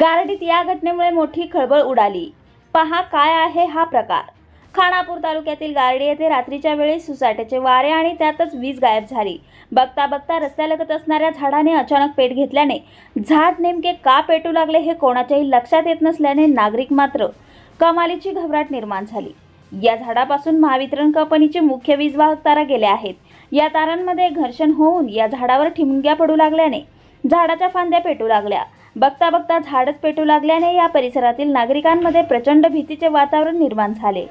गारडीत या घटनेमुळे मोठी खळबळ उडाली. पहा काय आहे हा प्रकार. खानापूर तालुक्यातील गारडी येथे रात्रीच्या वेळी सुसाट्याचे वारे आणि त्यातच वीज गायब झाली. बघता बघता रस्त्यालगत असणाऱ्या झाडाने अचानक पेट घेतल्याने झाड नेमके का पेटू लागले हे कोणाच्याही लक्षात येत नसल्याने नागरिक मात्र कमालीची घबराट निर्माण झाली. या झाडापासून महावितरण कंपनीचे मुख्य वीज वाहक तारा गेल्या आहेत. या तारांमध्ये घर्षण होऊन या झाडावर ठिणग्या पडू लागल्याने झाडाच्या फांद्या पेटू लागल्या. बघता बघता झाडच पेटू लागल्याने या परिसरातील नागरिकांमध्ये प्रचंड भीतीचे वातावरण निर्माण झाले.